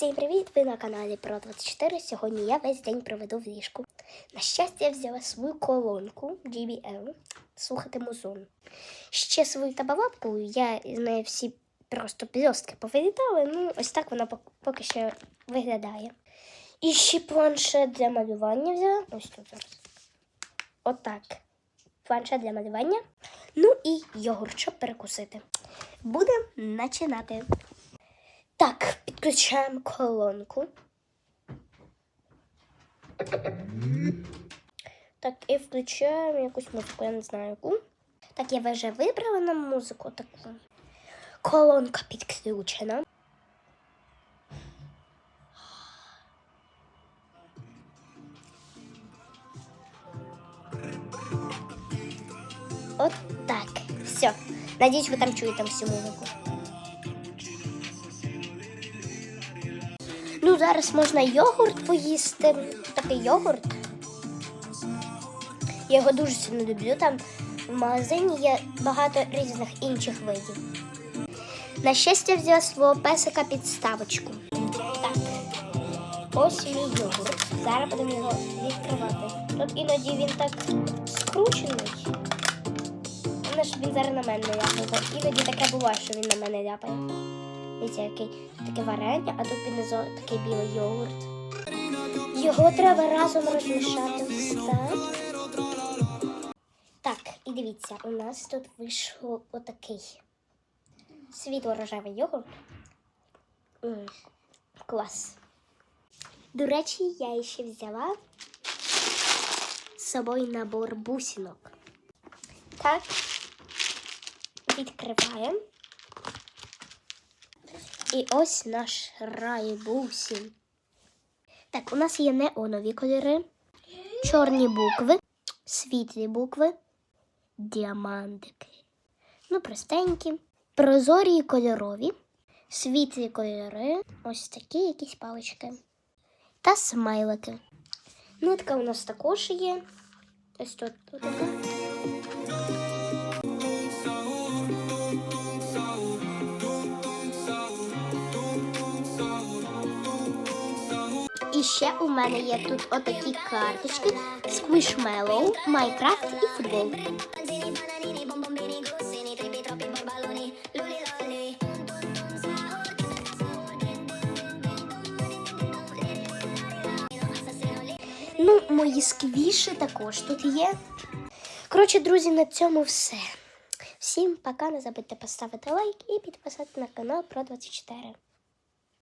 Всім привіт! Ви на каналі Про 24. Сьогодні я весь день проведу в ліжку. На щастя, я взяла свою колонку JBL слухати музон. Ще свою табалапку, я з неї всі просто блістки повилітали. Ну, ось так вона поки що виглядає. І ще планшет для малювання взяла. Ось тут зараз. Отак. Планшет для малювання. Ну і йогурт, щоб перекусити. Будемо починати. Так, підключаємо колонку. Так, і включаємо якусь музику, я не знаю яку. Так, я вже вибрала нам музику таку. Колонка підключена. От так. Все. Надіюсь, ви там чуєте всю музику. Зараз можна йогурт поїсти. Такий йогурт. Я його дуже сильно люблю. Там в магазині є багато різних інших видів. На щастя, взяла свого песика підставочку. Так. Ось мій йогурт. Зараз будемо його відкривати. Тут іноді він так скручений. Він зараз на мене ляпає. Іноді таке буває, що він на мене ляпає. Дивіться, який таке варення, а тут піднизу такий білий йогурт. Його треба разом розмішати. Так. І дивіться, у нас тут вийшов отакий світло-рожевий йогурт. М, Клас. До речі, я ще взяла з собою набор бусинок. Так, відкриваємо. І ось наш рай бусин. Так, у нас є неонові кольори, чорні букви, світлі букви, діамантики. Ну, простенькі, прозорі і кольорові, світлі кольори, ось такі якісь палички. Та смайлики. Нитка у нас також є. Ось тут така. І ще у мене є тут отакі карточки Squishmallow, Minecraft і футбол. Ну, мої сквіші також тут є. Коротше, друзі, на цьому все. Всім пока, не забудьте поставити лайк і підписати на канал про 24.